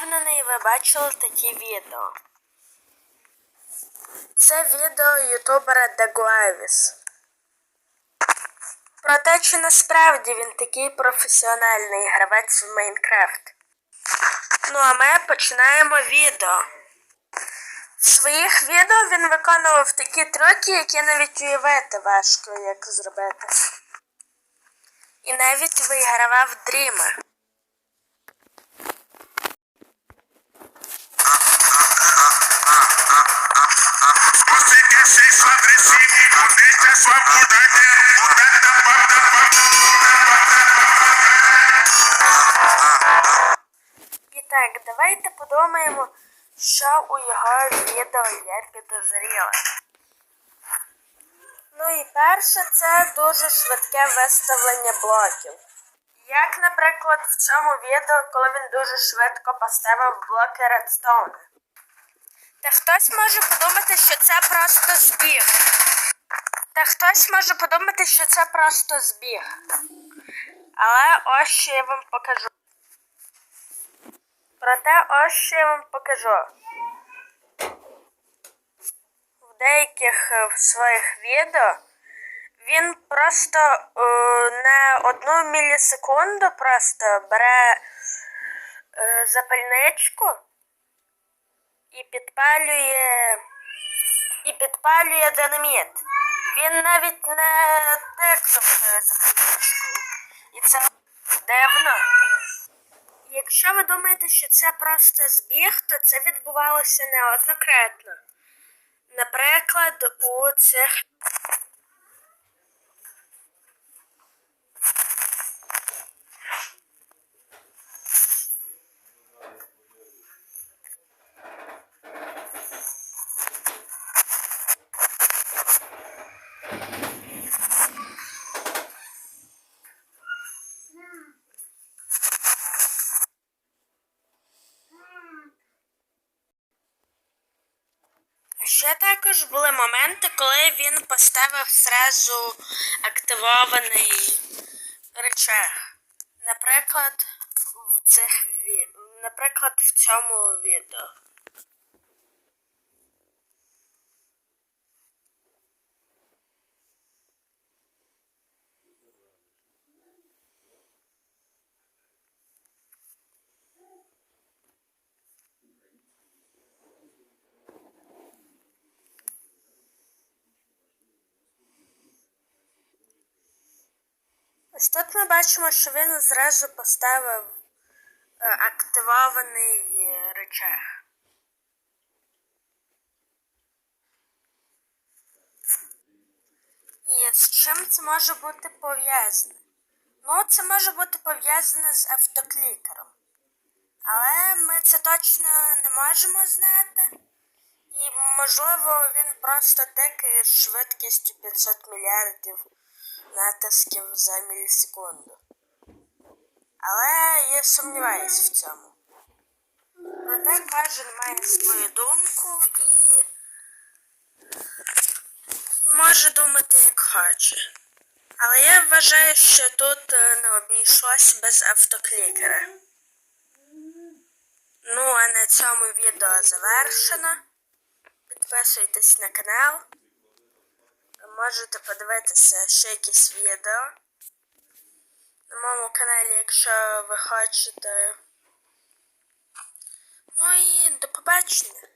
впевнений, ви бачили такі відео. Це відео ютубера Дегуавіс. Про те, чи насправді він такий професіональний гравець в Майнкрафт. Ну а ми починаємо відео. В своїх відео він виконував такі трюки, які навіть уявити важко, як зробити. І навіть вигравав дріми. І так, давайте подумаємо, що у його відео є підозріле. Ну і перше, це дуже швидке виставлення блоків. Як, наприклад, в цьому відео, коли він дуже швидко поставив блоки редстоуна. Та хтось може подумати, що це просто збіг. Та хтось може подумати, що це просто збіг. Але ось що я вам покажу. Проте ось що я вам покажу. В деяких е, в своїх відео він просто е, на одну мілісекунду просто бере е, запальничку і підпалює і підпалює динаміт. Він навіть не текстом за запальничкою. І це дивно. Якщо ви думаєте, що це просто збіг, то це відбувалося неоднократно. Наприклад, у цих. Ще також були моменти, коли він поставив зразу активований речах. Наприклад, в цих наприклад, в цьому відео. Тут ми бачимо, що він зразу поставив е, активований речах. І з чим це може бути пов'язане? Ну, це може бути пов'язане з автоклікером. Але ми це точно не можемо знати. І, можливо, він просто тикає швидкістю 500 мільярдів натисків за мілісекунду. Але я сумніваюся в цьому. Проте кожен має свою думку і може думати як хоче. Але я вважаю, що тут е, не обійшлось без автоклікера. Ну, а на цьому відео завершено. Підписуйтесь на канал. Можете подивитися ще якісь відео на моєму каналі, якщо ви хочете. Ну і до побачення.